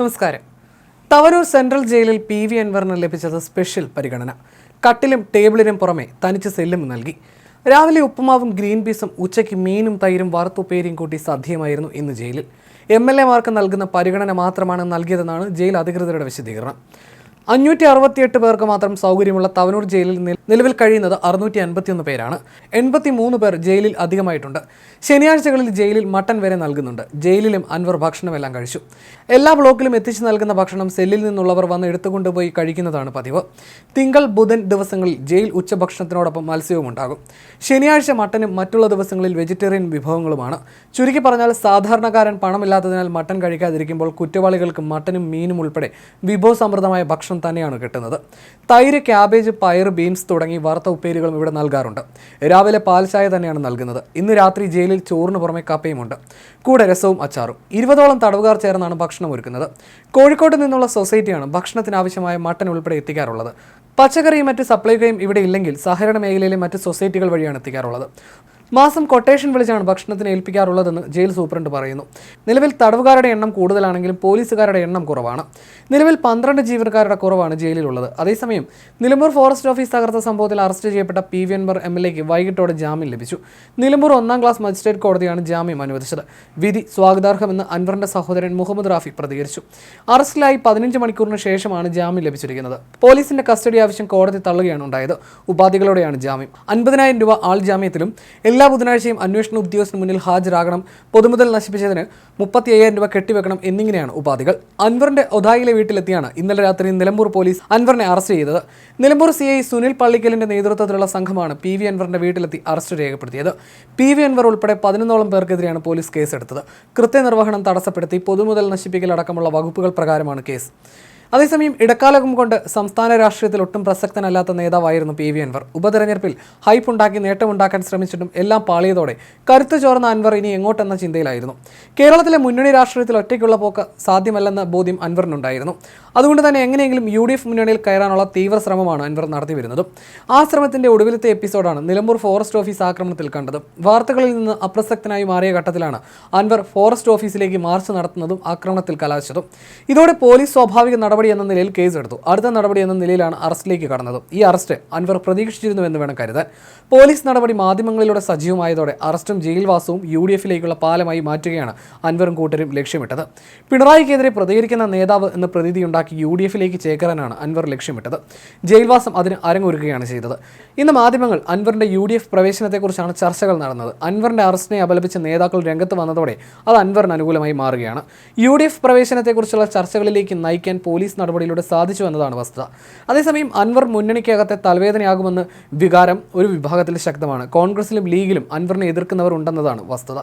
നമസ്കാരം. തവനൂർ സെൻട്രൽ ജയിലിൽ P V അൻവറിന് ലഭിച്ചത് സ്പെഷ്യൽ പരിഗണന. കട്ടിലും ടേബിളിനും പുറമെ തനിച്ച് സെല്ലും നൽകി. രാവിലെ ഉപ്പുമാവും ഗ്രീൻ പീസും ഉച്ചയ്ക്ക് മീനും തൈരും വറുത്തുപ്പേരിയും കൂട്ടി സദ്യയുമായിരുന്നു ഇന്ന് ജയിലിൽ. എം എൽ എമാർക്ക് നൽകുന്ന പരിഗണന മാത്രമാണ് നൽകിയതെന്നാണ് ജയിൽ അധികൃതരുടെ വിശദീകരണം. അഞ്ഞൂറ്റി അറുപത്തിയെട്ട് പേർക്ക് മാത്രം സൗകര്യമുള്ള തവനൂർ ജയിലിൽ നിലവിൽ കഴിയുന്നത് അറുന്നൂറ്റി അൻപത്തിയൊന്ന് പേരാണ്. എൺപത്തി മൂന്ന് പേർ ജയിലിൽ അധികമായിട്ടുണ്ട്. ശനിയാഴ്ചകളിൽ ജയിലിൽ മട്ടൻ വരെ നൽകുന്നുണ്ട്. ജയിലിലും അൻവർ ഭക്ഷണമെല്ലാം കഴിച്ചു. എല്ലാ ബ്ലോക്കിലും എത്തിച്ചു നൽകുന്ന ഭക്ഷണം സെല്ലിൽ നിന്നുള്ളവർ വന്ന് എടുത്തുകൊണ്ടുപോയി കഴിക്കുന്നതാണ് പതിവ്. തിങ്കൾ ബുധൻ ദിവസങ്ങളിൽ ജയിൽ ഉച്ചഭക്ഷണത്തിനോടൊപ്പം മത്സ്യവും ഉണ്ടാകും ശനിയാഴ്ച മട്ടനും മറ്റുള്ള ദിവസങ്ങളിൽ വെജിറ്റേറിയൻ വിഭവങ്ങളുമാണ്. ചുരുക്കി പറഞ്ഞാൽ സാധാരണക്കാരൻ പണമില്ലാത്തതിനാൽ മട്ടൻ കഴിക്കാതിരിക്കുമ്പോൾ കുറ്റവാളികൾക്ക് മട്ടനും മീനും ഉൾപ്പെടെ വിഭവസമൃദ്ധമായ ഭക്ഷണം തന്നെയാണ് കിട്ടുന്നത്. തൈര് ക്യാബേജ് പയർ ബീൻസ് തുടങ്ങി വറുത്ത ഉപ്പേരികളും ഇവിടെ നൽകാറുണ്ട്. രാവിലെ പാൽച്ചായ തന്നെയാണ് നൽകുന്നത്. ഇന്ന് രാത്രി ജയിലിൽ ചോറിന് പുറമെ കപ്പയുമുണ്ട്. കൂടെ രസവും അച്ചാറും. ഇരുപതോളം തടവുകാർ ചേർന്നാണ് ഭക്ഷണം ഒരുക്കുന്നത്. കോഴിക്കോട്ട് നിന്നുള്ള സൊസൈറ്റിയാണ് ഭക്ഷണത്തിന് ആവശ്യമായ മട്ടൻ ഉൾപ്പെടെ എത്തിക്കാറുള്ളത്. പച്ചക്കറിയും മറ്റ് സപ്ലൈകയും ഇവിടെ ഇല്ലെങ്കിൽ സഹകരണ മേഖലയിലെ മറ്റ് സൊസൈറ്റികൾ വഴിയാണ് എത്തിക്കാറുള്ളത്. മാസം കൊട്ടേഷൻ വിളിച്ചാണ് ഭക്ഷണത്തിന് ഏൽപ്പിക്കാറുള്ളതെന്ന് ജയിൽ സൂപ്രണ്ട് പറയുന്നു. നിലവിൽ തടവുകാരുടെ എണ്ണം കൂടുതലാണെങ്കിലും പോലീസുകാരുടെ എണ്ണം കുറവാണ്. നിലവിൽ പന്ത്രണ്ട് ജീവനക്കാരുടെ കുറവാണ് ജയിലിലുള്ളത്. അതേസമയം നിലമ്പൂർ ഫോറസ്റ്റ് ഓഫീസ് തകർത്ത സംഭവത്തിൽ അറസ്റ്റ് ചെയ്യപ്പെട്ട P V Anvar M L എക്ക് വൈകിട്ടോടെ ജാമ്യം ലഭിച്ചു. നിലമ്പൂർ ഒന്നാം ക്ലാസ് മജിസ്ട്രേറ്റ് കോടതിയാണ് ജാമ്യം അനുവദിച്ചത്. വിധി സ്വാഗതാർഹമെന്ന് അൻവറിന്റെ സഹോദരൻ മുഹമ്മദ് റാഫി പ്രതികരിച്ചു. അറസ്റ്റിലായി പതിനഞ്ച് മണിക്കൂറിന് ശേഷമാണ് ജാമ്യം ലഭിച്ചിരിക്കുന്നത്. പോലീസിന്റെ കസ്റ്റഡി ആവശ്യം കോടതി തള്ളുകയാണ് ഉണ്ടായത്. ഉപാധികളോടെയാണ് ജാമ്യം. അൻപതിനായിരം രൂപ ആൾ ജാമ്യത്തിലും ബുധനാഴ്ചയും അന്വേഷണ ഉദ്യോഗസ്ഥന് മുന്നിൽ ഹാജരാകണം. പൊതുമുതൽ നശിപ്പിച്ചതിന് മുപ്പത്തി അയ്യായിരം രൂപ കെട്ടിവെക്കണം എന്നിങ്ങനെയാണ് ഉപാധികൾ. അൻവറിന്റെ ഒതായിലെ വീട്ടിലെത്തിയാണ് ഇന്നലെ രാത്രി നിലമ്പൂർ പോലീസ് അൻവറിനെ അറസ്റ്റ് ചെയ്തത്. നിലമ്പൂർ സി ഐ സുനിൽ പള്ളിക്കലിന്റെ നേതൃത്വത്തിലുള്ള സംഘമാണ് പി വി അൻവറിന്റെ വീട്ടിലെത്തി അറസ്റ്റ് രേഖപ്പെടുത്തിയത്. പി വി അൻവർ ഉൾപ്പെടെ പതിനൊന്നോളം പേർക്കെതിരെയാണ് പോലീസ് കേസെടുത്തത്. കൃത്യനിർവഹണം തടസ്സപ്പെടുത്തി പൊതുമുതൽ നശിപ്പിക്കൽ അടക്കമുള്ള വകുപ്പുകൾ പ്രകാരമാണ് കേസ്. അതേസമയം ഇടക്കാലകം കൊണ്ട് സംസ്ഥാന രാഷ്ട്രീയത്തിൽ ഒട്ടും പ്രസക്തനല്ലാത്ത നേതാവായിരുന്നു പി വി അൻവർ. ഉപതെരഞ്ഞെടുപ്പിൽ ഹൈപ്പ് ഉണ്ടാക്കി നേട്ടമുണ്ടാക്കാൻ ശ്രമിച്ചിട്ടും എല്ലാം പാളിയതോടെ കരുത്തു ചോർന്ന അൻവർ ഇനി എങ്ങോട്ടെന്ന ചിന്തയിലായിരുന്നു. കേരളത്തിലെ മുന്നണി രാഷ്ട്രീയത്തിൽ ഒറ്റയ്ക്കുള്ള പോക്ക് സാധ്യമല്ലെന്ന ബോധ്യം അൻവറിനുണ്ടായിരുന്നു. അതുകൊണ്ട് തന്നെ എങ്ങനെയെങ്കിലും യു ഡി എഫ് മുന്നണിയിൽ കയറാനുള്ള തീവ്ര ശ്രമമാണ് അൻവർ നടത്തിവരുന്നത്. ആ ശ്രമത്തിന്റെ ഒടുവിലത്തെ എപ്പിസോഡാണ് നിലമ്പൂർ ഫോറസ്റ്റ് ഓഫീസ് ആക്രമണത്തിൽ കണ്ടത്. വാർത്തകളിൽ നിന്ന് അപ്രസക്തനായി മാറിയ ഘട്ടത്തിലാണ് അൻവർ ഫോറസ്റ്റ് ഓഫീസിലേക്ക് മാർച്ച് നടത്തുന്നതും ആക്രമണത്തിൽ കലാശിച്ചതും. ഇതോടെ പോലീസ് സ്വാഭാവിക നടപടി എന്ന നിലയിൽ കേസെടുത്തു. അടുത്ത നടപടി എന്ന നിലയിലാണ് അറസ്റ്റിലേക്ക് കടന്നത്. ഈ അറസ്റ്റ് അൻവർ പ്രതീക്ഷിച്ചിരുന്നുവെന്ന് വേണം കരുതാൻ. പോലീസ് നടപടി മാധ്യമങ്ങളിലൂടെ സജീവമായതോടെ അറസ്റ്റും ജയിൽവാസവും യു ഡി എഫിലേക്കുള്ള പാലമായി മാറ്റുകയാണ് അൻവറും കൂട്ടരും ലക്ഷ്യമിട്ടത്. പിണറായിക്കെതിരെ പ്രതികരിക്കുന്ന നേതാവ് എന്ന പ്രതീതിയുണ്ടാക്കി യു ഡി എഫിലേക്ക് ചേക്കേറാനാണ് അൻവർ ലക്ഷ്യമിട്ടത്. ജയിൽവാസം അതിന് അരങ്ങൊരുക്കുകയാണ് ചെയ്തത്. ഇന്ന് മാധ്യമങ്ങൾ അൻവറിന്റെ യു ഡി എഫ് പ്രവേശനത്തെക്കുറിച്ചാണ് ചർച്ചകൾ നടന്നത്. അൻവറിന്റെ അറസ്റ്റിനെ അപലപിച്ച് നേതാക്കൾ രംഗത്ത് വന്നതോടെ അത് അൻവറിന് അനുകൂലമായി മാറുകയാണ്. യു ഡി എഫ് പ്രവേശനത്തെക്കുറിച്ചുള്ള ചർച്ചകളിലേക്ക് നയിക്കാൻ പോലീസ് നടപടിയിലൂടെ സാധിച്ചു എന്നതാണ് വസ്തുത. അതേസമയം അൻവർ മുന്നണിക്കകത്തെ തലവേദനയാകുമെന്ന് വികാരം ഒരു വിഭാഗത്തിൽ ശക്തമാണ്. കോൺഗ്രസിലും ലീഗിലും അൻവറിനെ എതിർക്കുന്നവർ ഉണ്ടെന്നതാണ് വസ്തുത.